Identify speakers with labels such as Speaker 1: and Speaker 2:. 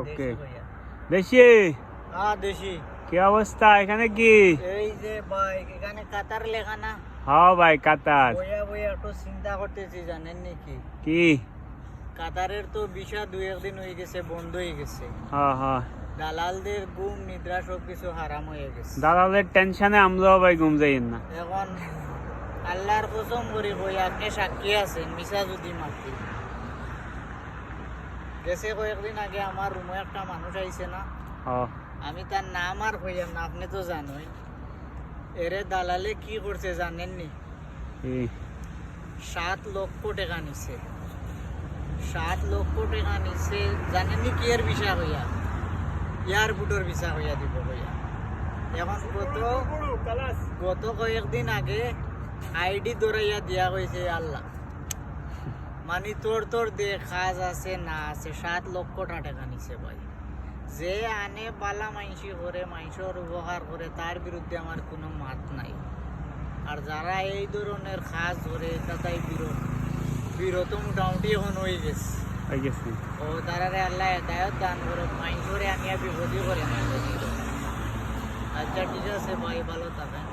Speaker 1: ওকে
Speaker 2: দেশি? হ্যাঁ দেশি।
Speaker 1: কি অবস্থা? এখানে কি?
Speaker 2: এই যে ভাই এখানে কাতার লেখা না?
Speaker 1: হ্যাঁ ভাই কাতার।
Speaker 2: বইয়া বইয়া একটু চিন্তা করতেছি জানেন নাকি?
Speaker 1: কি?
Speaker 2: কাতারের তো ভিসা দুই একদিন হয়ে গেছে বন্ধ হয়ে গেছে।
Speaker 1: হ্যাঁ হ্যাঁ।
Speaker 2: দালালদের গুম নিদ্রা সব কিছু হারাম হয়ে গেছে।
Speaker 1: দালালের টেনশনে আমরাও ভাই ঘুম যাই না।
Speaker 2: এখন আল্লাহর কসম করি কই আপনি সাক্ষী আছেন মিশা যদি মাতি গেছে কয়েকদিন আগে আমার রুমে একটা মানুষ আইছে না। আমি তার নাম আর হইয়াম না আপনি তো জানোই। এরে দালালে কি করছে জানেননি? সাত লক্ষ টাকা নিছে। সাত লক্ষ টাকা নিছে জানেননি কি এর বিষয় হইয়া? এয়ারপোর্টের বিষয় হইয়া দিব হইয়া এখন গত গত কয়েকদিন আগে আইডি দৌড়াইয়া দিয়া হয়েছে আল্লাহ। মানে তোর তোর দে কাজ আছে না আছে সাত লক্ষ টাকা নিছে ভাই। যে আনে বালা মাইনসি করে মাইনসর উপহার করে তার বিরুদ্ধে আমার কোনো মাত নাই। আর যারা এই ধরনের কাজ ধরে তাই বিরত বিরত মোটামুটি এখন
Speaker 1: হয়ে গেছে।
Speaker 2: ও তারা আল্লাহ হেদায়ত দান করে মাইনসরে আনিয়া বিপদই করে না। আচ্ছা ঠিক আছে ভাই ভালো থাকেন।